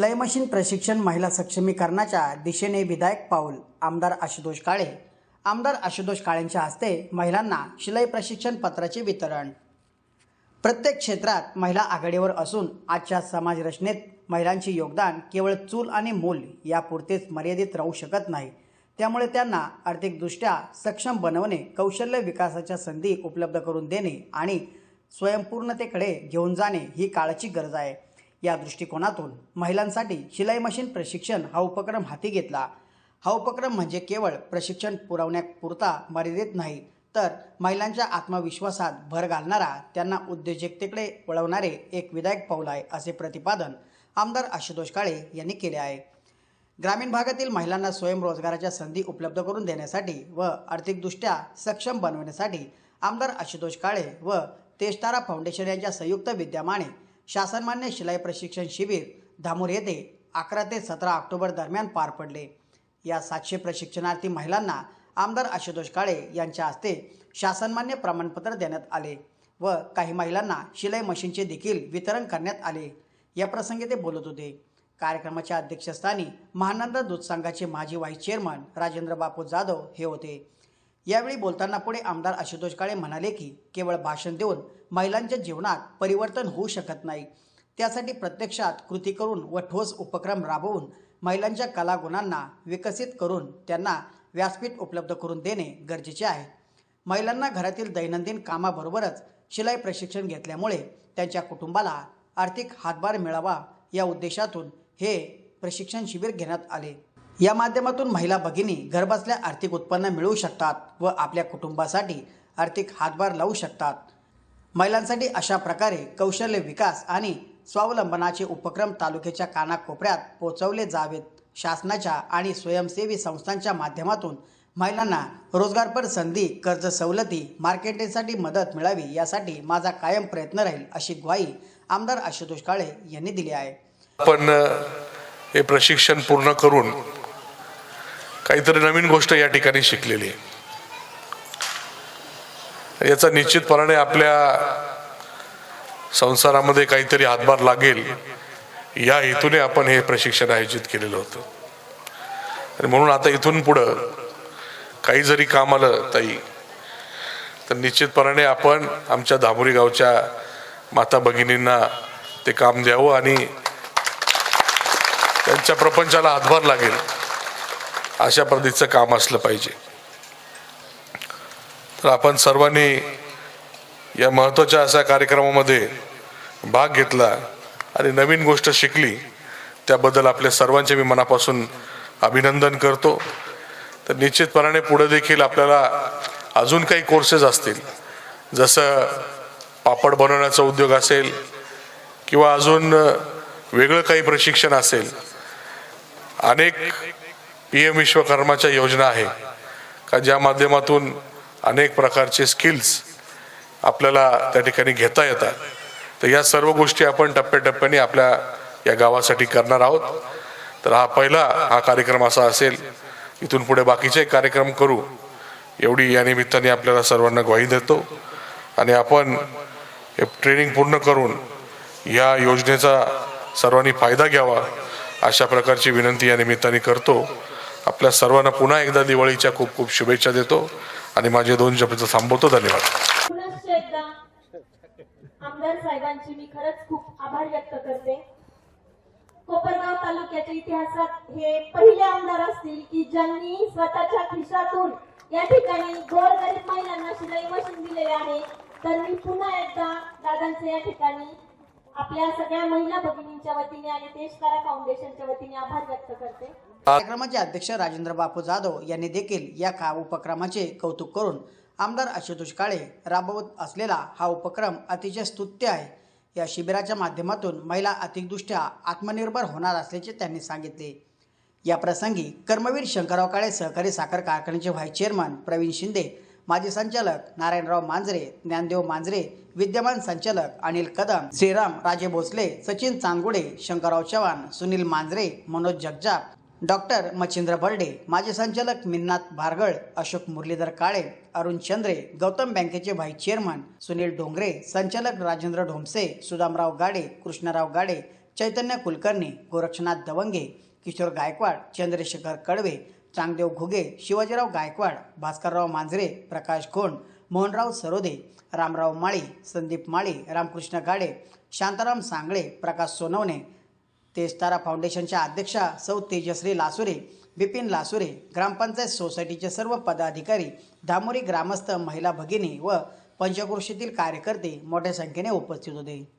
लय मशीन प्रशिक्षण महिला सक्षमीकरणाच्या दिशेने विधायक पाऊल आमदार आशुतोष काळे. आमदार आशुतोष काळेंच्या हस्ते महिलांना शिलाई प्रशिक्षण पत्राचे वितरण. प्रत्येक क्षेत्रात महिला आघाडीवर असून आजच्या समाज रचनेत महिलांचे योगदान केवळ चूल आणि मूल यापुरतेच मर्यादित राहू शकत नाही. त्यामुळे त्यांना आर्थिकदृष्ट्या सक्षम बनवणे कौशल्य विकासाच्या संधी उपलब्ध करून देणे आणि स्वयंपूर्णतेकडे घेऊन जाणे ही काळाची गरज आहे. या दृष्टिकोनातून महिलांसाठी शिलाई मशीन प्रशिक्षण हा उपक्रम हाती घेतला. हा उपक्रम म्हणजे केवळ प्रशिक्षण पुरवण्यापुरता मर्यादित नाही तर महिलांच्या आत्मविश्वासात भर घालणारा त्यांना उद्योजकतेकडे वळवणारे एक विधायक पाऊल आहे असे प्रतिपादन आमदार आशुतोष काळे यांनी केले आहे. ग्रामीण भागातील महिलांना स्वयंरोजगाराच्या संधी उपलब्ध करून देण्यासाठी व आर्थिकदृष्ट्या सक्षम बनवण्यासाठी आमदार आशुतोष काळे व तेजतारा फाउंडेशन यांच्या संयुक्त विद्यमाने शासनमान्य शिलाई प्रशिक्षण शिबिर धामूर येथे अकरा ते सतरा ऑक्टोबर दरम्यान पार पडले. या सातशे प्रशिक्षणार्थी महिलांना आमदार आशुतोष काळे यांच्या हस्ते शासनमान्य प्रमाणपत्र देण्यात आले व काही महिलांना शिलाई मशीनचे देखील वितरण करण्यात आले. या प्रसंगी ते बोलत होते. कार्यक्रमाच्या अध्यक्षस्थानी महानंद दूध संघाचे माजी व्हाईस चेअरमन राजेंद्र बापू जाधव हे होते. यावेळी बोलताना पुढे आमदार आशुतोष काळे म्हणाले की केवळ भाषण देऊन महिलांच्या जीवनात परिवर्तन होऊ शकत नाही. त्यासाठी प्रत्यक्षात कृती करून व ठोस उपक्रम राबवून महिलांच्या कलागुणांना विकसित करून त्यांना व्यासपीठ उपलब्ध करून देणे गरजेचे आहे. महिलांना घरातील दैनंदिन कामाबरोबरच शिलाई प्रशिक्षण घेतल्यामुळे त्यांच्या कुटुंबाला आर्थिक हातभार मिळावा या उद्देशातून हे प्रशिक्षण शिबिर घेण्यात आले. या माध्यमातून महिला भगिनी घरबसल्या आर्थिक उत्पन्न मिळवू शकतात व आपल्या कुटुंबासाठी आर्थिक हातभार लावू शकतात. महिलांसाठी अशा प्रकारे कौशल्य विकास आणि स्वावलंबनाचे उपक्रम तालुक्याच्या कानाकोपऱ्यात पोचवले जावेत. शासनाच्या आणि स्वयंसेवी संस्थांच्या माध्यमातून महिलांना रोजगारपर संधी कर्ज सवलती मार्केटिंगसाठी मदत मिळावी यासाठी माझा कायम प्रयत्न राहील अशी ग्वाही आमदार आशुतोष काळे यांनी दिली आहे. आपण हे प्रशिक्षण पूर्ण करून काहीतरी नवीन गोष्ट या ठिकाणी शिकलेली आहे. याचा निश्चितपणाने आपल्या संसारामध्ये काहीतरी हातभार लागेल या हेतूने आपण हे प्रशिक्षण आयोजित केलेलं होतं. आणि म्हणून आता इथून पुढं काही जरी काम आलं ताई तर निश्चितपणाने आपण आमच्या धामोरी गावच्या माता भगिनींना ते काम द्यावं आणि त्यांच्या प्रपंचाला हातभार लागेल. अशा पद्धतीचं काम असलं पाहिजे. तर आपण सर्वांनी या महत्त्वाच्या अशा कार्यक्रमामध्ये भाग घेतला आणि नवीन गोष्ट शिकली त्याबद्दल आपल्या सर्वांचे मी मनापासून अभिनंदन करतो. तर निश्चितपणाने पुढे देखील आपल्याला अजून काही कोर्सेस असतील. जसं पापड बनवण्याचा उद्योग असेल किंवा अजून वेगळं काही प्रशिक्षण असेल. अनेक पी एम विश्वकर्माच्या योजना आहे. का ज्या माध्यमातून अनेक प्रकारचे स्किल्स आपल्याला त्या ठिकाणी घेता येतात. तर या सर्व गोष्टी आपण टप्प्याटप्प्याने आपल्या या गावासाठी करणार आहोत. तर हा पहिला हा कार्यक्रम असा असेल इथून पुढे बाकीचे कार्यक्रम करू. एवढी या निमित्ताने आपल्याला सर्वांना ग्वाही देतो. आणि आपण हे ट्रेनिंग पूर्ण करून या योजनेचा सर्वांनी फायदा घ्यावा अशा प्रकारची विनंती या निमित्ताने करतो. आपल्या सर्वांना पुन्हा एकदा दिवाळीच्या खूप खूप शुभेच्छा देतो आणि माझे दोन शब्द थांबवतो धन्यवाद. एकदा आमदार साहेबांची मी खरंच खूप आभार व्यक्त करते. कोपरगाव तालुक्याच्या इतिहासात हे पहिले आमदार असतील की ज्यांनी स्वतःच्या खिशातून या ठिकाणी गोरगरीब महिलांना शिलाई मशीन दिलेले आहे तर मी पुन्हा एकदा दादांचे या ठिकाणी आपल्या सगळ्या महिला भगिनींच्या वतीने आणि देशकारा फाउंडेशनच्या वतीने आभार व्यक्त करते. कार्यक्रमाचे अध्यक्ष राजेंद्र बापू जाधव यांनी देखील या का उपक्रमाचे कौतुक करून आमदार आशुतोष काळे राबवत असलेला हा उपक्रम अतिशय स्तुत्य आहे. या शिबिराच्या माध्यमातून महिला आर्थिकदृष्ट्या आत्मनिर्भर होणार असल्याचे त्यांनी सांगितले. या प्रसंगी कर्मवीर शंकरराव काळे सहकारी साखर कारखान्याचे व्हाईस चेअरमन प्रवीण शिंदे माजी संचालक नारायणराव मांजरे ज्ञानदेव मांजरे विद्यमान संचालक अनिल कदम श्रीराम राजे भोसले सचिन चांदगुडे शंकरराव चव्हाण सुनील मांजरे मनोज जगजाप डॉक्टर मच्छिंद्र बर्डे माजी संचालक मिन्नाथ भारगळ अशोक मुरलीधर काळे अरुण चंद्रे गौतम बँकेचे व्हाईस चेअरमन सुनील डोंगरे संचालक राजेंद्र ढोमसे सुदामराव गाडे कृष्णराव गाडे चैतन्य कुलकर्णी गोरक्षनाथ दवंगे किशोर गायकवाड चंद्रशेखर कडवे चांगदेव घुगे शिवाजीराव गायकवाड भास्करराव मांजरे प्रकाश खोंड मोहनराव सरोदे रामराव माळी संदीप माळी रामकृष्ण गाडे शांताराम सांगळे प्रकाश सोनवणे तेजतारा फाउंडेशनच्या अध्यक्षा सौ तेजश्री लासुरे बिपिन लासुरे ग्रामपंचायत सोसायटीचे सर्व पदाधिकारी धामोरी ग्रामस्थ महिला भगिनी व पंचकृषीतील कार्यकर्ते मोठ्या संख्येने उपस्थित होते.